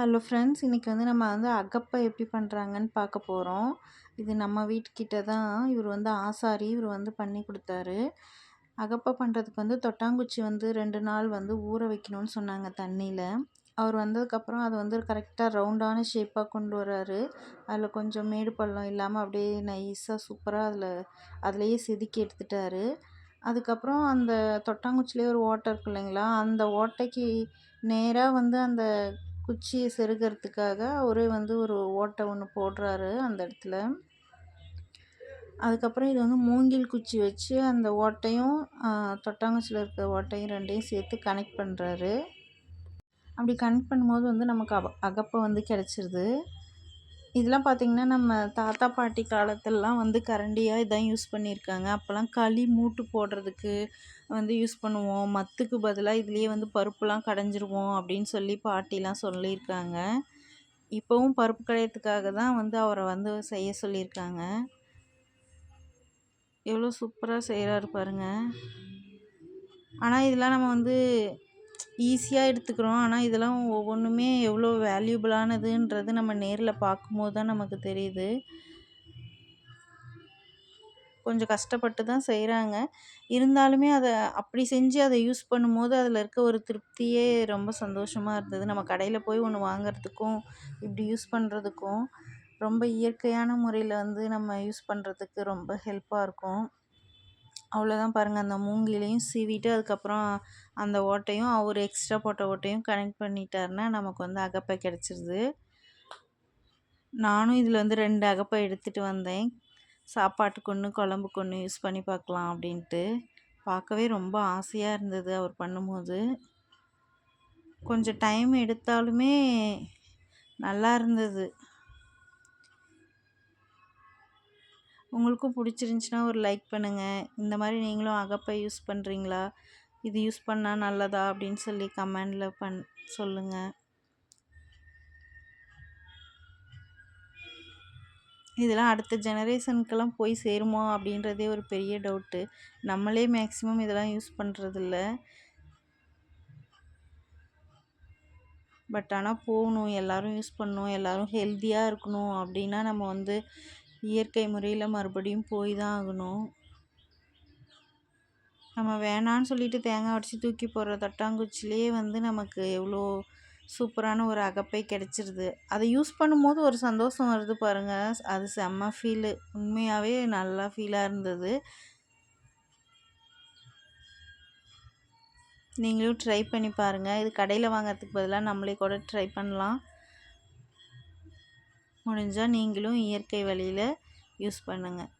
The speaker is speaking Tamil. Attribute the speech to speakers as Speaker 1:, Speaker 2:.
Speaker 1: ஹலோ ஃப்ரெண்ட்ஸ் இன்றைக்கி வந்து நம்ம வந்து அகப்பை எப்படி பண்ணுறாங்கன்னு பார்க்க போகிறோம் இது நம்ம வீட்டுக்கிட்ட தான் இவர் வந்து ஆசாரி இவர் வந்து பண்ணி கொடுத்தாரு. அகப்பை பண்ணுறதுக்கு வந்து தொட்டாங்குச்சி வந்து ரெண்டு நாள் வந்து ஊற வைக்கணும்னு சொன்னாங்க தண்ணியில். அவர் வந்ததுக்கப்புறம் அதை வந்து கரெக்டாக ரவுண்டான ஷேப்பாக கொண்டு வர்றாரு. அதில் கொஞ்சம் மேடு பள்ளம் இல்லாமல் அப்படியே நைஸாக சூப்பராக அதில் அதுலேயே செதுக்கி எடுத்துட்டாரு. அதுக்கப்புறம் அந்த தொட்டாங்குச்சிலே ஒரு ஓட்டை இருக்கு இல்லைங்களா? அந்த ஓட்டைக்கு நேராக வந்து அந்த குச்சியை செருகிறதுக்காக அவரே வந்து ஒரு ஓட்டை ஒன்று போடுறாரு அந்த இடத்துல. அதுக்கப்புறம் இது வந்து மூங்கில் குச்சி வச்சு அந்த ஓட்டையும் தொட்டாங்குச்சியில் இருக்கிற ஓட்டையும் ரெண்டையும் சேர்த்து கனெக்ட் பண்ணுறாரு அப்படி கனெக்ட் பண்ணும்போது வந்து நமக்கு அப அகப்பை வந்து கிடச்சிருது. இதெல்லாம் பார்த்திங்கன்னா நம்ம தாத்தா பாட்டி காலத்திலலாம் வந்து கரண்டியாக இதான் யூஸ் பண்ணியிருக்காங்க. அப்போல்லாம் களி மூட்டு போடுறதுக்கு வந்து யூஸ் பண்ணுவோம். மத்துக்கு பதிலாக இதுலேயே வந்து பருப்புலாம் கடைஞ்சிருவோம் அப்படின்னு சொல்லி பாட்டிலாம் சொல்லியிருக்காங்க. இப்போவும் பருப்பு கடையத்துக்காக தான் வந்து அவரை வந்து செய்ய சொல்லியிருக்காங்க. எவ்வளோ சூப்பராக செய்கிறாரு பாருங்கள் ஆனால் இதெல்லாம் நம்ம வந்து ஈஸியாக எடுத்துக்கிறோம். ஆனால் இதெல்லாம் ஒவ்வொன்றுமே எவ்வளோ வேல்யூபிளானதுன்றது நம்ம நேரில் பார்க்கும்போது தான் நமக்கு தெரியுது. கொஞ்சம் கஷ்டப்பட்டு தான் செய்கிறாங்க இருந்தாலுமே அதை அப்படி செஞ்சு அதை யூஸ் பண்ணும்போது அதில் இருக்க ஒரு திருப்தியே ரொம்ப சந்தோஷமாக இருந்தது. நம்ம கடையில் போய் ஒன்று வாங்குறதுக்கும் இப்படி யூஸ் பண்ணுறதுக்கும் ரொம்ப இயற்கையான முறையில் வந்து நம்ம யூஸ் பண்ணுறதுக்கு ரொம்ப ஹெல்ப்பாக இருக்கும். அவ்வளோதான் பாருங்கள் அந்த மூங்கிலையும் சீவிட்டு அதுக்கப்புறம் அந்த ஓட்டையும் அவர் எக்ஸ்ட்ரா போட்ட ஓட்டையும் கனெக்ட் பண்ணிட்டாருன்னா நமக்கு வந்து அகப்பை கிடச்சிருது. நானும் இதில் வந்து ரெண்டு அகப்பை எடுத்துகிட்டு வந்தேன். சாப்பாட்டுக்கு ஒன்று குழம்புக்கு ஒன்று யூஸ் பண்ணி பார்க்கலாம் அப்படின்ட்டு. பார்க்கவே ரொம்ப ஆசையாக இருந்தது அவர் பண்ணும்போது. கொஞ்சம் டைம் எடுத்தாலுமே நல்லா இருந்தது. உங்களுக்கும் பிடிச்சிருந்துச்சின்னா ஒரு லைக் பண்ணுங்கள் இந்த மாதிரி நீங்களும் அகப்பை யூஸ் பண்ணுறீங்களா இது யூஸ் பண்ணால் நல்லதா? அப்படின்னு சொல்லி கமெண்டில் பண் சொல்லுங்கள் இதெல்லாம் அடுத்த ஜெனரேஷனுக்கெல்லாம் போய் சேருமா? அப்படின்றதே ஒரு பெரிய டவுட்டு நம்மளே மேக்ஸிமம் இதெல்லாம் யூஸ் பண்ணுறதில்ல பட் ஆனால் போகணும். எல்லோரும் யூஸ் பண்ணணும். எல்லோரும் ஹெல்த்தியாக இருக்கணும். அப்படின்னா நம்ம வந்து இயற்கை முறையில் மறுபடியும் போய் தான் ஆகணும். நம்ம வேணான்னு சொல்லிட்டு தேங்காய் உடச்சி தூக்கி போடுற தட்டாங்குச்சிலேயே வந்து நமக்கு எவ்வளோ சூப்பரான ஒரு அகப்பை கிடச்சிருது. அதை யூஸ் பண்ணும்போது ஒரு சந்தோஷம் வருது பாருங்கள் அது செம்ம ஃபீலு உண்மையாகவே நல்லா ஃபீலாக இருந்தது. நீங்களும் ட்ரை பண்ணி பாருங்கள் இது கடையில் வாங்கிறதுக்கு பதிலாக நம்மளே கூட ட்ரை பண்ணலாம். முடிஞ்சால் நீங்களும் இயற்கை வழியில் யூஸ் பண்ணுங்கள்